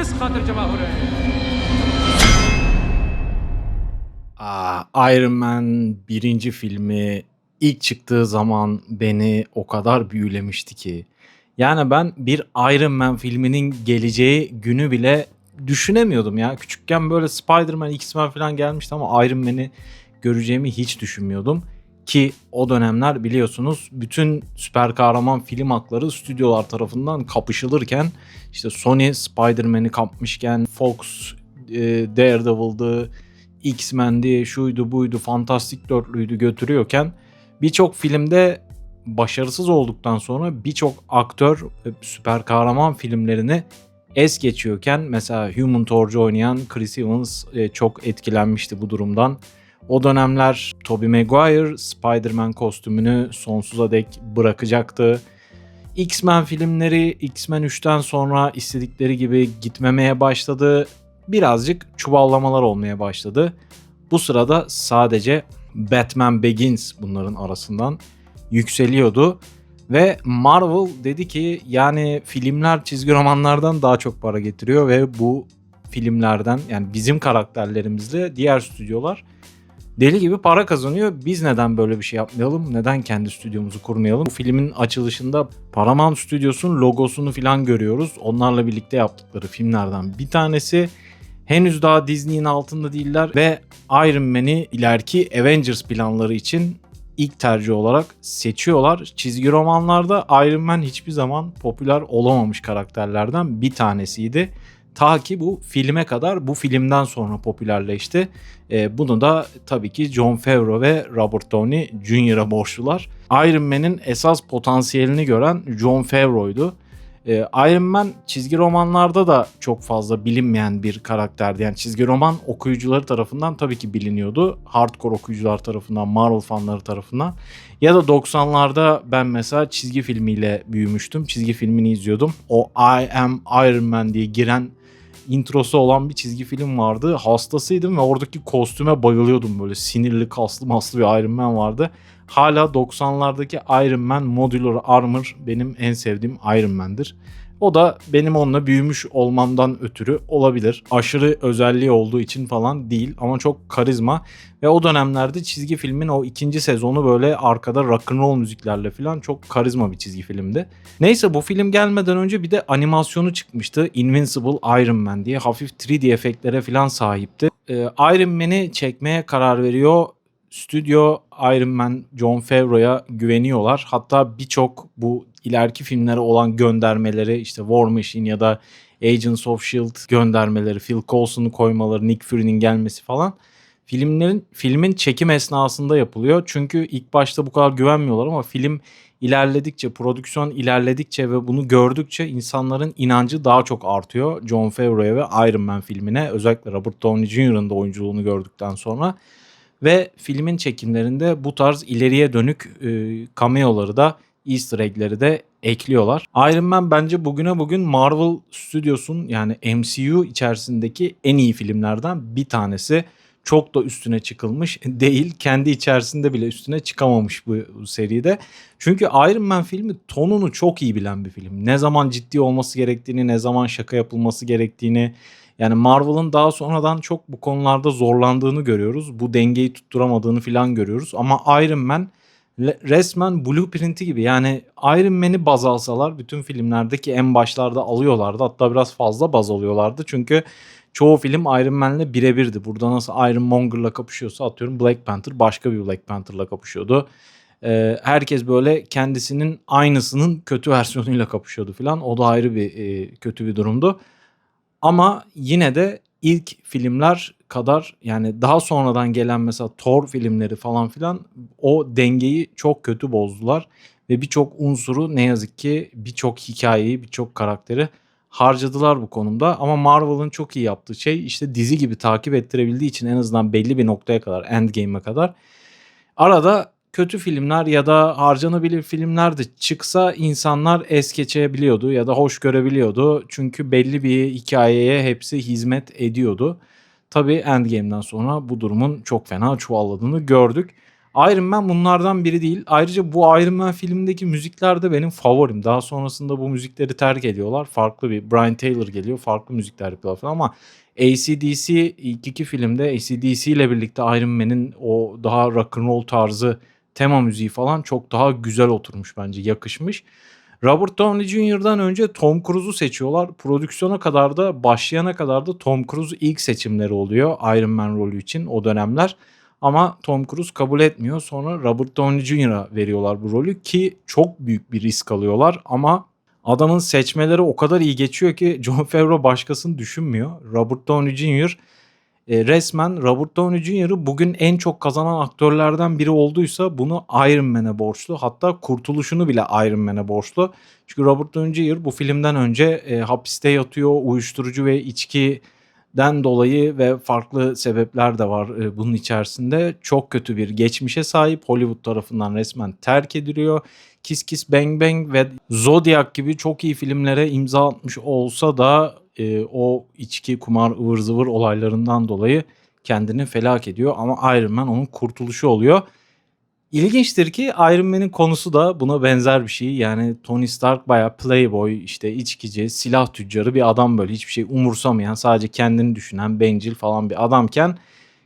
Biz katırcıma Aa, Iron Man birinci filmi ilk çıktığı zaman beni o kadar büyülemişti ki. Yani ben bir Iron Man filminin geleceği günü bile düşünemiyordum ya. Küçükken böyle Spider-Man, X-Men falan gelmişti ama Iron Man'i göreceğimi hiç düşünmüyordum. Ki o dönemler biliyorsunuz bütün süper kahraman film hakları stüdyolar tarafından kapışılırken işte Sony Spider-Man'i kapmışken Fox e, Daredevil'dı, X-Men'di, şuydu buydu, Fantastik Dörtlüydü götürüyorken birçok filmde başarısız olduktan sonra birçok aktör süper kahraman filmlerini es geçiyorken mesela Human Torch'u oynayan Chris Evans e, çok etkilenmişti bu durumdan. O dönemler Tobey Maguire Spider-Man kostümünü sonsuza dek bırakacaktı. X-Men filmleri X-Men 3'ten sonra istedikleri gibi gitmemeye başladı. Birazcık çuvallamalar olmaya başladı. Bu sırada sadece Batman Begins bunların arasından yükseliyordu. Ve Marvel dedi ki yani filmler çizgi romanlardan daha çok para getiriyor ve bu filmlerden yani bizim karakterlerimizle diğer stüdyolar deli gibi para kazanıyor. Biz neden böyle bir şey yapmayalım? Neden kendi stüdyomuzu kurmayalım? Bu filmin açılışında Paramount Studios'un logosunu falan görüyoruz. Onlarla birlikte yaptıkları filmlerden bir tanesi. Henüz daha Disney'in altında değiller ve Iron Man'i ileriki Avengers planları için ilk tercih olarak seçiyorlar. Çizgi romanlarda Iron Man hiçbir zaman popüler olamamış karakterlerden bir tanesiydi. Ta ki bu filme kadar bu filmden sonra popülerleşti. E, bunu da tabii ki John Favreau ve Robert Downey Jr.'a borçlular. Iron Man'in esas potansiyelini gören John Favreau'ydu. E, Iron Man çizgi romanlarda da çok fazla bilinmeyen bir karakterdi. Yani çizgi roman okuyucuları tarafından tabii ki biliniyordu. Hardcore okuyucular tarafından, Marvel fanları tarafından. Ya da 90'larda ben mesela çizgi filmiyle büyümüştüm. Çizgi filmini izliyordum. O I am Iron Man diye giren introsu olan bir çizgi film vardı. Hastasıydım ve oradaki kostüme bayılıyordum böyle sinirli kaslı maslı bir Iron Man vardı. Hala 90'lardaki Iron Man Modular Armor benim en sevdiğim Iron Man'dir. O da benim onunla büyümüş olmamdan ötürü olabilir. Aşırı özelliği olduğu için falan değil ama çok karizma. Ve o dönemlerde çizgi filmin o ikinci sezonu böyle arkada rock'n'roll müziklerle falan çok karizma bir çizgi filmdi. Neyse bu film gelmeden önce bir de animasyonu çıkmıştı. Invincible Iron Man diye hafif 3D efektlere falan sahipti. Ee, Iron Man'i çekmeye karar veriyor stüdyo Iron Man John Favreau'ya güveniyorlar. Hatta birçok bu ileriki filmlere olan göndermeleri işte War Machine ya da Agents of S.H.I.E.L.D. göndermeleri, Phil Coulson'u koymaları, Nick Fury'nin gelmesi falan filmlerin filmin çekim esnasında yapılıyor. Çünkü ilk başta bu kadar güvenmiyorlar ama film ilerledikçe, prodüksiyon ilerledikçe ve bunu gördükçe insanların inancı daha çok artıyor. John Favreau'ya ve Iron Man filmine özellikle Robert Downey Jr.'ın da oyunculuğunu gördükten sonra ve filmin çekimlerinde bu tarz ileriye dönük e, cameo'ları da easter egg'leri de ekliyorlar. Iron Man bence bugüne bugün Marvel Studios'un yani MCU içerisindeki en iyi filmlerden bir tanesi. Çok da üstüne çıkılmış değil. Kendi içerisinde bile üstüne çıkamamış bu, seride. Çünkü Iron Man filmi tonunu çok iyi bilen bir film. Ne zaman ciddi olması gerektiğini, ne zaman şaka yapılması gerektiğini, yani Marvel'ın daha sonradan çok bu konularda zorlandığını görüyoruz. Bu dengeyi tutturamadığını falan görüyoruz. Ama Iron Man resmen blueprint'i gibi. Yani Iron Man'i baz alsalar bütün filmlerdeki en başlarda alıyorlardı. Hatta biraz fazla baz alıyorlardı. Çünkü çoğu film Iron Man'le birebirdi. Burada nasıl Iron Monger'la kapışıyorsa atıyorum Black Panther başka bir Black Panther'la kapışıyordu. Ee, herkes böyle kendisinin aynısının kötü versiyonuyla kapışıyordu falan. O da ayrı bir e, kötü bir durumdu. Ama yine de ilk filmler kadar yani daha sonradan gelen mesela Thor filmleri falan filan o dengeyi çok kötü bozdular. Ve birçok unsuru ne yazık ki birçok hikayeyi birçok karakteri harcadılar bu konumda. Ama Marvel'ın çok iyi yaptığı şey işte dizi gibi takip ettirebildiği için en azından belli bir noktaya kadar Endgame'e kadar arada kötü filmler ya da harcanabilir filmler de çıksa insanlar es geçebiliyordu ya da hoş görebiliyordu. Çünkü belli bir hikayeye hepsi hizmet ediyordu. Tabii Endgame'den sonra bu durumun çok fena çuvalladığını gördük. Iron Man bunlardan biri değil. Ayrıca bu Iron Man filmindeki müzikler de benim favorim. Daha sonrasında bu müzikleri terk ediyorlar. Farklı bir Brian Taylor geliyor. Farklı müzikler yapıyorlar falan ama AC/DC ilk iki filmde AC/DC ile birlikte Iron Man'in o daha rock and roll tarzı tema müziği falan çok daha güzel oturmuş bence yakışmış. Robert Downey Jr.'dan önce Tom Cruise'u seçiyorlar. Prodüksiyona kadar da başlayana kadar da Tom Cruise ilk seçimleri oluyor Iron Man rolü için o dönemler. Ama Tom Cruise kabul etmiyor. Sonra Robert Downey Jr.'a veriyorlar bu rolü ki çok büyük bir risk alıyorlar ama adamın seçmeleri o kadar iyi geçiyor ki John Favreau başkasını düşünmüyor. Robert Downey Jr. E, resmen Robert Downey Jr.'ı bugün en çok kazanan aktörlerden biri olduysa bunu Iron Man'e borçlu. Hatta kurtuluşunu bile Iron Man'e borçlu. Çünkü Robert Downey Jr. bu filmden önce e, hapiste yatıyor. Uyuşturucu ve içkiden dolayı ve farklı sebepler de var e, bunun içerisinde. Çok kötü bir geçmişe sahip. Hollywood tarafından resmen terk ediliyor. Kiss Kiss Bang Bang ve Zodiac gibi çok iyi filmlere imza atmış olsa da e, o içki, kumar, ıvır zıvır olaylarından dolayı kendini felak ediyor. Ama Iron Man onun kurtuluşu oluyor. İlginçtir ki Iron Man'in konusu da buna benzer bir şey. Yani Tony Stark bayağı playboy, işte içkici, silah tüccarı bir adam böyle hiçbir şey umursamayan, sadece kendini düşünen, bencil falan bir adamken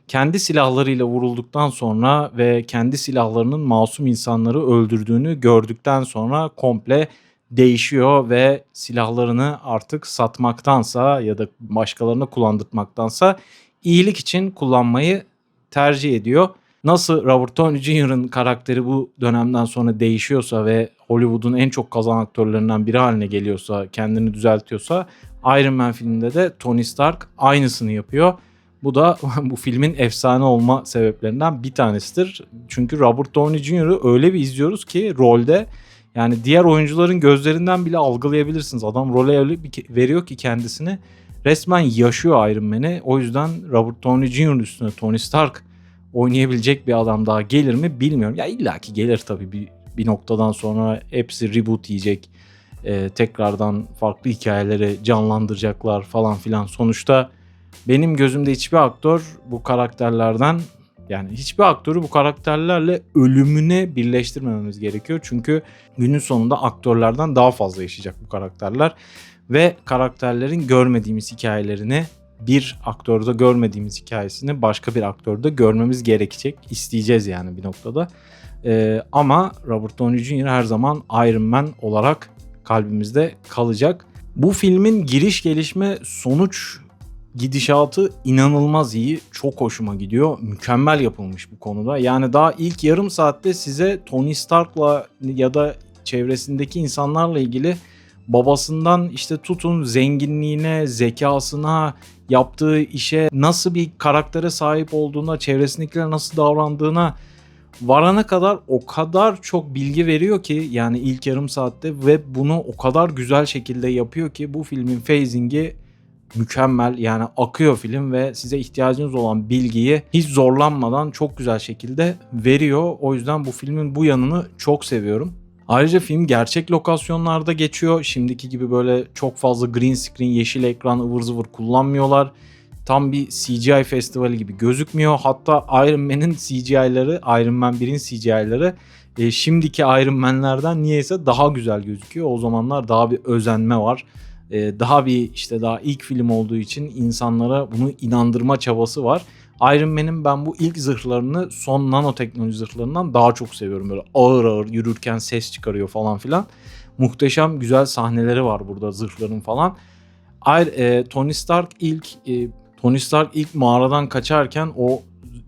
kendi silahlarıyla vurulduktan sonra ve kendi silahlarının masum insanları öldürdüğünü gördükten sonra komple değişiyor ve silahlarını artık satmaktansa ya da başkalarına kullandırmaktansa iyilik için kullanmayı tercih ediyor. Nasıl Robert Downey Jr.'ın karakteri bu dönemden sonra değişiyorsa ve Hollywood'un en çok kazanan aktörlerinden biri haline geliyorsa, kendini düzeltiyorsa Iron Man filminde de Tony Stark aynısını yapıyor. Bu da bu filmin efsane olma sebeplerinden bir tanesidir. Çünkü Robert Downey Jr.'ı öyle bir izliyoruz ki rolde yani diğer oyuncuların gözlerinden bile algılayabilirsiniz. Adam role öyle veriyor ki kendisini resmen yaşıyor Iron Man'i. O yüzden Robert Downey Jr. üstüne Tony Stark oynayabilecek bir adam daha gelir mi bilmiyorum. Ya illaki gelir tabii bir, bir noktadan sonra hepsi reboot yiyecek. Ee, tekrardan farklı hikayeleri canlandıracaklar falan filan. Sonuçta benim gözümde hiçbir aktör bu karakterlerden yani hiçbir aktörü bu karakterlerle ölümüne birleştirmememiz gerekiyor. Çünkü günün sonunda aktörlerden daha fazla yaşayacak bu karakterler. Ve karakterlerin görmediğimiz hikayelerini bir aktörde görmediğimiz hikayesini başka bir aktörde görmemiz gerekecek. İsteyeceğiz yani bir noktada. Ee, ama Robert Downey Jr. her zaman Iron Man olarak kalbimizde kalacak. Bu filmin giriş gelişme sonuç gidişatı inanılmaz iyi. Çok hoşuma gidiyor. Mükemmel yapılmış bu konuda. Yani daha ilk yarım saatte size Tony Stark'la ya da çevresindeki insanlarla ilgili babasından işte tutun zenginliğine, zekasına, yaptığı işe, nasıl bir karaktere sahip olduğuna, çevresindekilere nasıl davrandığına varana kadar o kadar çok bilgi veriyor ki yani ilk yarım saatte ve bunu o kadar güzel şekilde yapıyor ki bu filmin phasing'i mükemmel yani akıyor film ve size ihtiyacınız olan bilgiyi hiç zorlanmadan çok güzel şekilde veriyor. O yüzden bu filmin bu yanını çok seviyorum. Ayrıca film gerçek lokasyonlarda geçiyor. Şimdiki gibi böyle çok fazla green screen, yeşil ekran, ıvır zıvır kullanmıyorlar. Tam bir CGI festivali gibi gözükmüyor. Hatta Iron Man'in CGI'ları, Iron Man 1'in CGI'ları e, şimdiki Iron Man'lerden niyeyse daha güzel gözüküyor. O zamanlar daha bir özenme var. E, daha bir işte daha ilk film olduğu için insanlara bunu inandırma çabası var. Iron Man'in ben bu ilk zırhlarını son nanoteknoloji zırhlarından daha çok seviyorum. Böyle ağır ağır yürürken ses çıkarıyor falan filan. Muhteşem güzel sahneleri var burada zırhların falan. E, Tony Stark ilk e, Tony Stark ilk mağaradan kaçarken o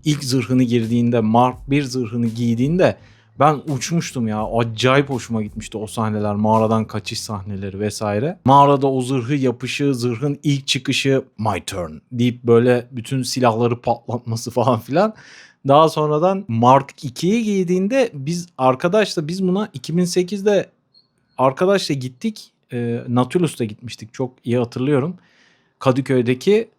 ilk zırhını girdiğinde Mark 1 zırhını giydiğinde ben uçmuştum ya. Acayip hoşuma gitmişti o sahneler. Mağaradan kaçış sahneleri vesaire. Mağarada o zırhı yapışı, zırhın ilk çıkışı my turn deyip böyle bütün silahları patlatması falan filan. Daha sonradan Mark 2'yi giydiğinde biz arkadaşla biz buna 2008'de arkadaşla gittik. E, Nautilus'ta gitmiştik. Çok iyi hatırlıyorum. Kadıköy'deki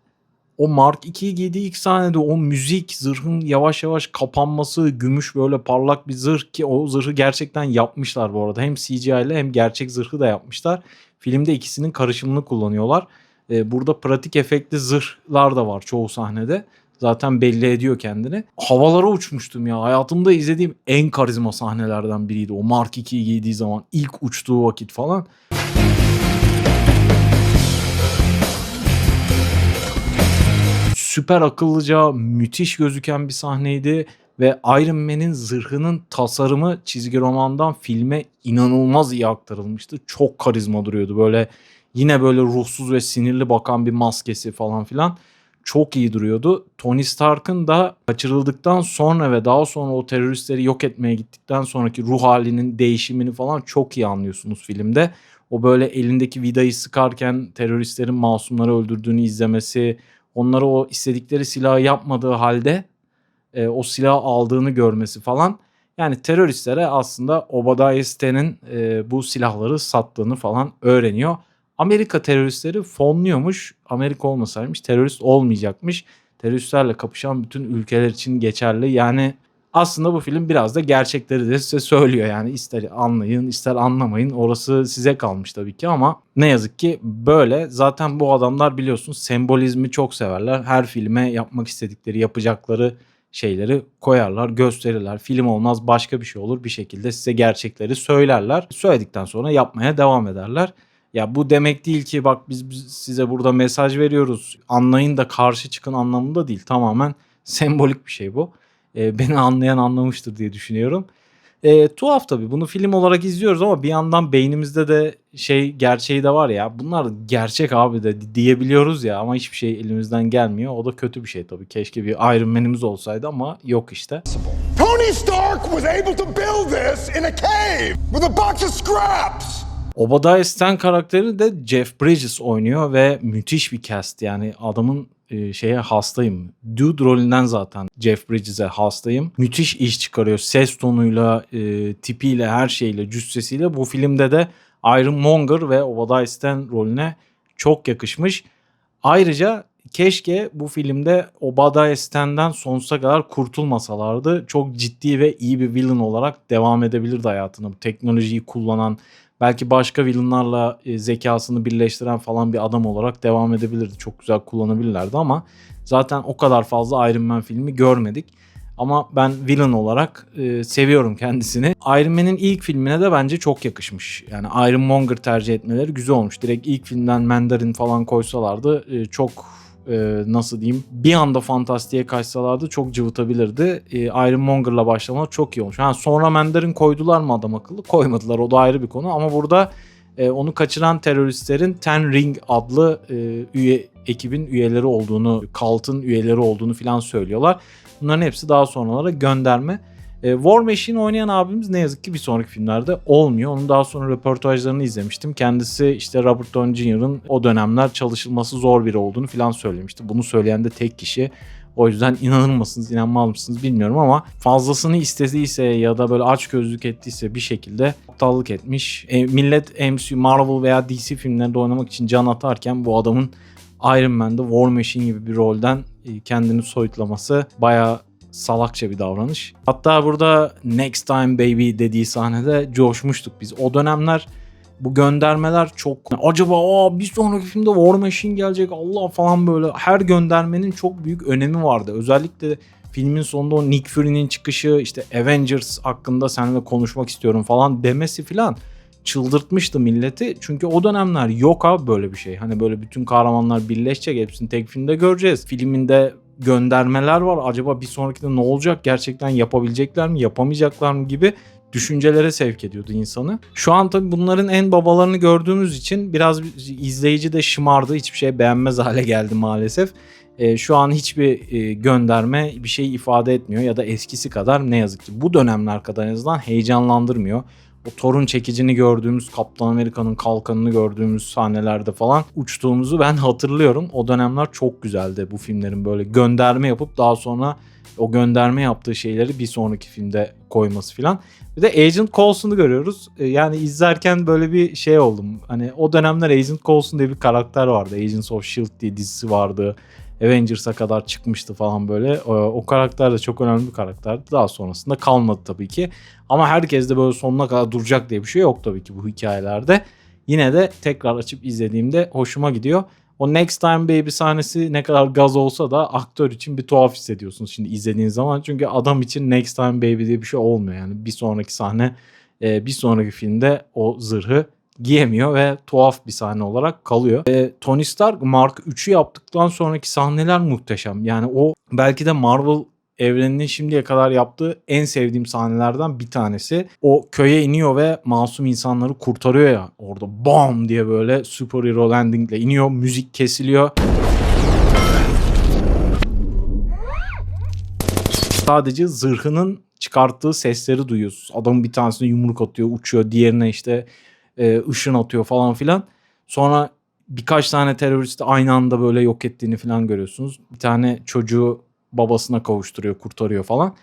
o Mark 2'yi giydiği ilk sahnede o müzik, zırhın yavaş yavaş kapanması, gümüş böyle parlak bir zırh ki o zırhı gerçekten yapmışlar bu arada. Hem CGI ile hem gerçek zırhı da yapmışlar. Filmde ikisinin karışımını kullanıyorlar. Ee, burada pratik efektli zırhlar da var çoğu sahnede. zaten belli ediyor kendini. Havalara uçmuştum ya. Hayatımda izlediğim en karizma sahnelerden biriydi. O Mark 2'yi giydiği zaman ilk uçtuğu vakit falan. Süper akıllıca, müthiş gözüken bir sahneydi ve Iron Man'in zırhının tasarımı çizgi romandan filme inanılmaz iyi aktarılmıştı. Çok karizma duruyordu. Böyle yine böyle ruhsuz ve sinirli bakan bir maskesi falan filan çok iyi duruyordu. Tony Stark'ın da kaçırıldıktan sonra ve daha sonra o teröristleri yok etmeye gittikten sonraki ruh halinin değişimini falan çok iyi anlıyorsunuz filmde. O böyle elindeki vidayı sıkarken teröristlerin masumları öldürdüğünü izlemesi, onlara o istedikleri silahı yapmadığı halde e, o silahı aldığını görmesi falan. Yani teröristlere aslında Obadiah Stan'in e, bu silahları sattığını falan öğreniyor. Amerika teröristleri fonluyormuş. Amerika olmasaymış terörist olmayacakmış. Teröristlerle kapışan bütün ülkeler için geçerli. Yani aslında bu film biraz da gerçekleri de size söylüyor. Yani ister anlayın ister anlamayın orası size kalmış tabii ki ama ne yazık ki böyle. Zaten bu adamlar biliyorsun sembolizmi çok severler. Her filme yapmak istedikleri yapacakları şeyleri koyarlar, gösterirler. Film olmaz başka bir şey olur. Bir şekilde size gerçekleri söylerler. Söyledikten sonra yapmaya devam ederler. Ya bu demek değil ki bak biz, biz size burada mesaj veriyoruz. Anlayın da karşı çıkın anlamında değil. Tamamen sembolik bir şey bu. E, beni anlayan anlamıştır diye düşünüyorum. E, tuhaf tabii bunu film olarak izliyoruz ama bir yandan beynimizde de şey gerçeği de var ya bunlar gerçek abi de diyebiliyoruz ya ama hiçbir şey elimizden gelmiyor. O da kötü bir şey tabii. Keşke bir Iron Man'imiz olsaydı ama yok işte. Tony Stark was able to build this in a cave with a box of scraps. Obadiah Stan karakterini de Jeff Bridges oynuyor ve müthiş bir cast yani adamın e, şeye hastayım. Dude rolünden zaten Jeff Bridges'e hastayım. Müthiş iş çıkarıyor. Ses tonuyla, e, tipiyle, her şeyle, cüssesiyle. Bu filmde de Ironmonger ve Obadiah Stan rolüne çok yakışmış. Ayrıca keşke bu filmde Obadiah Stan'den sonsuza kadar kurtulmasalardı. Çok ciddi ve iyi bir villain olarak devam edebilirdi hayatına. Bu teknolojiyi kullanan, belki başka villainlarla e, zekasını birleştiren falan bir adam olarak devam edebilirdi. Çok güzel kullanabilirlerdi ama zaten o kadar fazla Iron Man filmi görmedik. Ama ben villain olarak e, seviyorum kendisini. Iron Man'in ilk filmine de bence çok yakışmış. Yani Ironmonger tercih etmeleri güzel olmuş. Direkt ilk filmden Mandarin falan koysalardı e, çok e, nasıl diyeyim bir anda fantastiğe kaçsalardı çok cıvıtabilirdi. E, Ironmonger'la başlamalar çok iyi olmuş. Ha, sonra Mandarin koydular mı adam akıllı? Koymadılar o da ayrı bir konu ama burada e, onu kaçıran teröristlerin Ten Ring adlı e, üye ekibin üyeleri olduğunu, Cult'ın üyeleri olduğunu falan söylüyorlar. Bunların hepsi daha sonralara gönderme. E, War Machine oynayan abimiz ne yazık ki bir sonraki filmlerde olmuyor. Onun daha sonra röportajlarını izlemiştim. Kendisi işte Robert Downey Jr.'ın o dönemler çalışılması zor biri olduğunu falan söylemişti. Bunu söyleyen de tek kişi. O yüzden inanır mısınız, inanmaz mısınız bilmiyorum ama fazlasını istediyse ya da böyle aç gözlük ettiyse bir şekilde aptallık etmiş. E, millet MCU, Marvel veya DC filmlerinde oynamak için can atarken bu adamın Iron Man'de War Machine gibi bir rolden e, kendini soyutlaması bayağı salakça bir davranış. Hatta burada Next Time Baby dediği sahnede coşmuştuk biz. O dönemler bu göndermeler çok acaba Aa, bir sonraki filmde War Machine gelecek Allah falan böyle her göndermenin çok büyük önemi vardı. Özellikle filmin sonunda o Nick Fury'nin çıkışı işte Avengers hakkında seninle konuşmak istiyorum falan demesi falan çıldırtmıştı milleti. Çünkü o dönemler yok abi böyle bir şey. Hani böyle bütün kahramanlar birleşecek hepsini tek filmde göreceğiz. Filminde göndermeler var. Acaba bir sonrakinde ne olacak? Gerçekten yapabilecekler mi? Yapamayacaklar mı? gibi düşüncelere sevk ediyordu insanı. Şu an tabii bunların en babalarını gördüğümüz için biraz izleyici de şımardı. Hiçbir şey beğenmez hale geldi maalesef. E, şu an hiçbir e, gönderme bir şey ifade etmiyor ya da eskisi kadar ne yazık ki bu dönemler kadar en azından heyecanlandırmıyor o torun çekicini gördüğümüz Kaptan Amerika'nın kalkanını gördüğümüz sahnelerde falan uçtuğumuzu ben hatırlıyorum. O dönemler çok güzeldi bu filmlerin böyle gönderme yapıp daha sonra o gönderme yaptığı şeyleri bir sonraki filmde koyması falan. Bir de Agent Coulson'u görüyoruz. E, yani izlerken böyle bir şey oldum. Hani o dönemler Agent Coulson diye bir karakter vardı. Agents of S.H.I.E.L.D. diye dizisi vardı. Avengers'a kadar çıkmıştı falan böyle. O, o karakter de çok önemli bir karakterdi. Daha sonrasında kalmadı tabii ki. Ama herkes de böyle sonuna kadar duracak diye bir şey yok tabii ki bu hikayelerde. Yine de tekrar açıp izlediğimde hoşuma gidiyor. O Next Time Baby sahnesi ne kadar gaz olsa da aktör için bir tuhaf hissediyorsunuz şimdi izlediğiniz zaman. Çünkü adam için Next Time Baby diye bir şey olmuyor. Yani bir sonraki sahne e, bir sonraki filmde o zırhı giyemiyor ve tuhaf bir sahne olarak kalıyor. E, Tony Stark Mark 3'ü yaptıktan sonraki sahneler muhteşem. Yani o belki de Marvel evreninin şimdiye kadar yaptığı en sevdiğim sahnelerden bir tanesi. O köye iniyor ve masum insanları kurtarıyor ya. Orada bam diye böyle superhero landingle iniyor. Müzik kesiliyor. Sadece zırhının çıkarttığı sesleri duyuyorsunuz. Adamın bir tanesine yumruk atıyor, uçuyor. Diğerine işte e, ışın atıyor falan filan. Sonra birkaç tane teröristi aynı anda böyle yok ettiğini falan görüyorsunuz. Bir tane çocuğu babasına kavuşturuyor, kurtarıyor falan.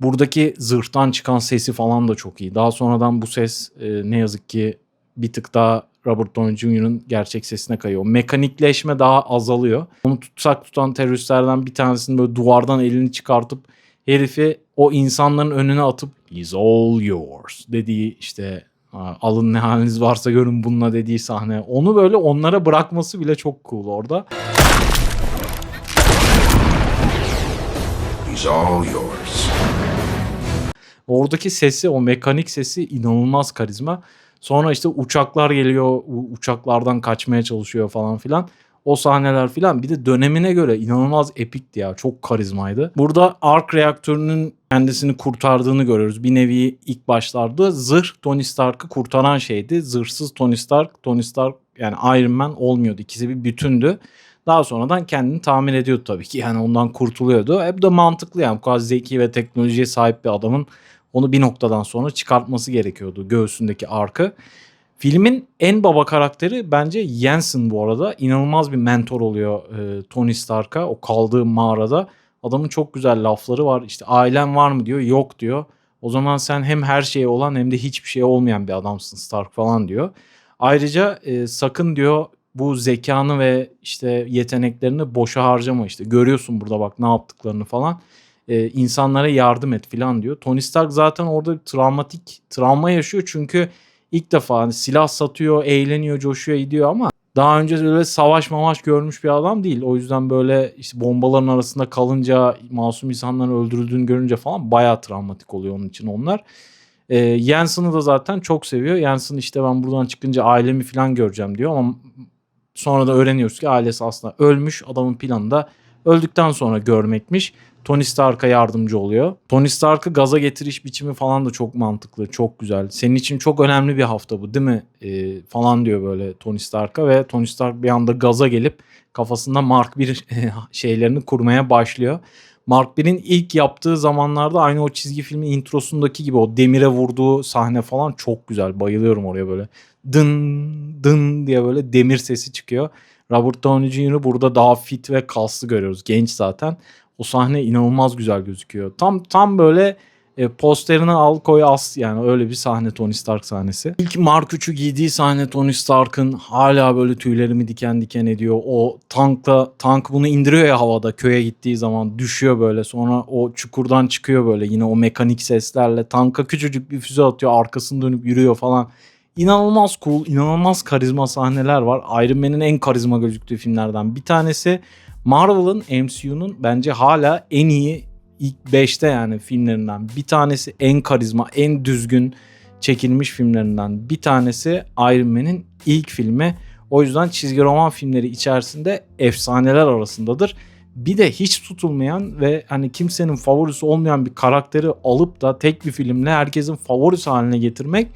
Buradaki zırhtan çıkan sesi falan da çok iyi. Daha sonradan bu ses e, ne yazık ki bir tık daha Robert Downey Jr.'ın gerçek sesine kayıyor. Mekanikleşme daha azalıyor. Onu tutsak tutan teröristlerden bir tanesinin böyle duvardan elini çıkartıp herifi o insanların önüne atıp "He's all yours" dediği işte alın ne haliniz varsa görün bununla dediği sahne. Onu böyle onlara bırakması bile çok cool orada. He's all yours. Oradaki sesi, o mekanik sesi inanılmaz karizma. Sonra işte uçaklar geliyor, uçaklardan kaçmaya çalışıyor falan filan. O sahneler filan bir de dönemine göre inanılmaz epikti ya. Çok karizmaydı. Burada ark reaktörünün kendisini kurtardığını görüyoruz. Bir nevi ilk başlarda zırh Tony Stark'ı kurtaran şeydi. Zırhsız Tony Stark, Tony Stark yani Iron Man olmuyordu. İkisi bir bütündü. Daha sonradan kendini tahmin ediyordu tabii ki. Yani ondan kurtuluyordu. Hep de mantıklı yani. Bu kadar zeki ve teknolojiye sahip bir adamın onu bir noktadan sonra çıkartması gerekiyordu göğsündeki arkı. Filmin en baba karakteri bence Jensen bu arada. İnanılmaz bir mentor oluyor e, Tony Stark'a o kaldığı mağarada. Adamın çok güzel lafları var. İşte ailen var mı diyor. Yok diyor. O zaman sen hem her şeye olan hem de hiçbir şeye olmayan bir adamsın Stark falan diyor. Ayrıca e, sakın diyor bu zekanı ve işte yeteneklerini boşa harcama işte. Görüyorsun burada bak ne yaptıklarını falan. E, insanlara yardım et falan diyor. Tony Stark zaten orada travmatik travma yaşıyor çünkü ilk defa hani silah satıyor, eğleniyor, coşuyor, gidiyor ama daha önce böyle savaş mamaş görmüş bir adam değil. O yüzden böyle işte bombaların arasında kalınca masum insanların öldürüldüğünü görünce falan bayağı travmatik oluyor onun için onlar. E, Jensen'ı da zaten çok seviyor. Jensen işte ben buradan çıkınca ailemi falan göreceğim diyor ama sonra da öğreniyoruz ki ailesi aslında ölmüş. Adamın planı da öldükten sonra görmekmiş. Tony Stark'a yardımcı oluyor. Tony Stark'ı gaza getiriş biçimi falan da çok mantıklı, çok güzel. Senin için çok önemli bir hafta bu değil mi? Ee, falan diyor böyle Tony Stark'a ve Tony Stark bir anda gaza gelip kafasında Mark 1 şeylerini kurmaya başlıyor. Mark 1'in ilk yaptığı zamanlarda aynı o çizgi filmin introsundaki gibi o demire vurduğu sahne falan çok güzel. Bayılıyorum oraya böyle. Dın dın diye böyle demir sesi çıkıyor. Robert Downey Jr. burada daha fit ve kaslı görüyoruz. Genç zaten. O sahne inanılmaz güzel gözüküyor. Tam tam böyle e, posterini al koy as yani öyle bir sahne Tony Stark sahnesi. İlk Mark 3'ü giydiği sahne Tony Stark'ın hala böyle tüylerimi diken diken ediyor. O tankla tank bunu indiriyor ya havada köye gittiği zaman düşüyor böyle. Sonra o çukurdan çıkıyor böyle yine o mekanik seslerle tanka küçücük bir füze atıyor arkasını dönüp yürüyor falan. İnanılmaz cool, inanılmaz karizma sahneler var. Iron Man'in en karizma gözüktüğü filmlerden bir tanesi. Marvel'ın MCU'nun bence hala en iyi ilk 5'te yani filmlerinden bir tanesi en karizma, en düzgün çekilmiş filmlerinden bir tanesi Iron Man'in ilk filmi. O yüzden çizgi roman filmleri içerisinde efsaneler arasındadır. Bir de hiç tutulmayan ve hani kimsenin favorisi olmayan bir karakteri alıp da tek bir filmle herkesin favorisi haline getirmek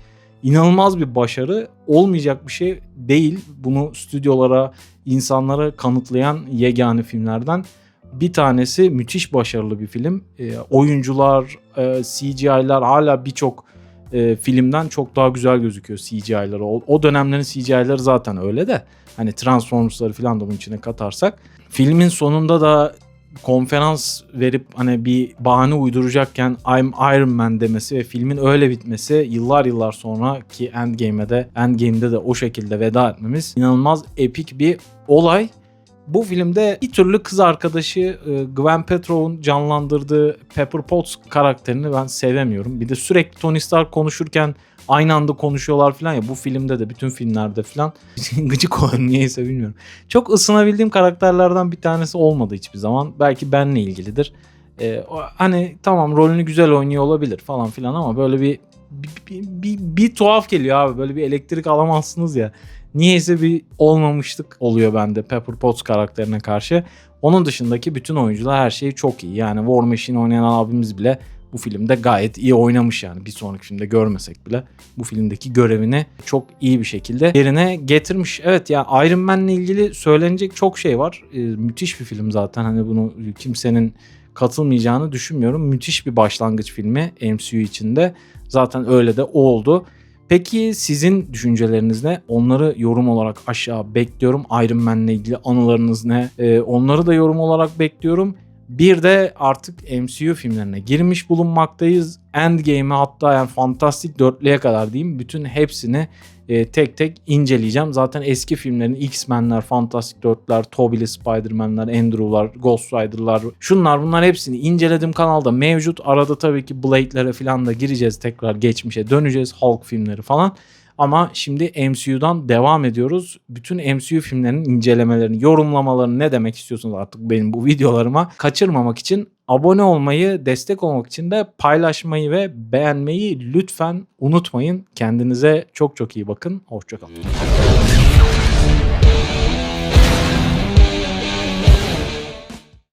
inanılmaz bir başarı. Olmayacak bir şey değil. Bunu stüdyolara, insanlara kanıtlayan yegane filmlerden bir tanesi müthiş başarılı bir film. E, oyuncular, e, CGI'lar hala birçok e, filmden çok daha güzel gözüküyor CGI'ları. O, o dönemlerin CGI'ları zaten öyle de hani Transformers'ları falan da bunun içine katarsak. Filmin sonunda da konferans verip hani bir bahane uyduracakken I'm Iron Man demesi ve filmin öyle bitmesi yıllar yıllar sonra ki Endgame'e de Endgame'de de o şekilde veda etmemiz inanılmaz epik bir olay. Bu filmde bir türlü kız arkadaşı e, Gwen Petrov'un canlandırdığı Pepper Potts karakterini ben sevemiyorum. Bir de sürekli Tony Stark konuşurken aynı anda konuşuyorlar falan ya bu filmde de bütün filmlerde falan gıcık oluyorum niyeyse bilmiyorum. Çok ısınabildiğim karakterlerden bir tanesi olmadı hiçbir zaman. Belki benle ilgilidir. Ee, hani tamam rolünü güzel oynuyor olabilir falan filan ama böyle bir bir, bir, bir, bir tuhaf geliyor abi. Böyle bir elektrik alamazsınız ya. Niyeyse bir olmamışlık oluyor bende Pepper Potts karakterine karşı. Onun dışındaki bütün oyuncular her şey çok iyi. Yani War Machine oynayan abimiz bile bu filmde gayet iyi oynamış yani. Bir sonraki filmde görmesek bile bu filmdeki görevini çok iyi bir şekilde yerine getirmiş. Evet ya Iron Man'le ilgili söylenecek çok şey var. Ee, müthiş bir film zaten. Hani bunu kimsenin katılmayacağını düşünmüyorum. Müthiş bir başlangıç filmi MCU içinde. Zaten öyle de oldu. Peki sizin düşünceleriniz ne? Onları yorum olarak aşağı bekliyorum. Iron Man'le ilgili anılarınız ne? Ee, onları da yorum olarak bekliyorum. Bir de artık MCU filmlerine girmiş bulunmaktayız. Endgame'e hatta yani Fantastic Dörtlü'ye kadar diyeyim bütün hepsini e, tek tek inceleyeceğim. Zaten eski filmlerin X-Men'ler, Fantastic Dörtler, Tobey'li Spider-Man'ler, Andrew'lar, Ghost Rider'lar şunlar bunlar hepsini inceledim kanalda mevcut. Arada tabii ki Blade'lere falan da gireceğiz tekrar geçmişe döneceğiz. Hulk filmleri falan. Ama şimdi MCU'dan devam ediyoruz. Bütün MCU filmlerinin incelemelerini, yorumlamalarını ne demek istiyorsunuz artık benim bu videolarıma kaçırmamak için abone olmayı, destek olmak için de paylaşmayı ve beğenmeyi lütfen unutmayın. Kendinize çok çok iyi bakın. Hoşçakalın.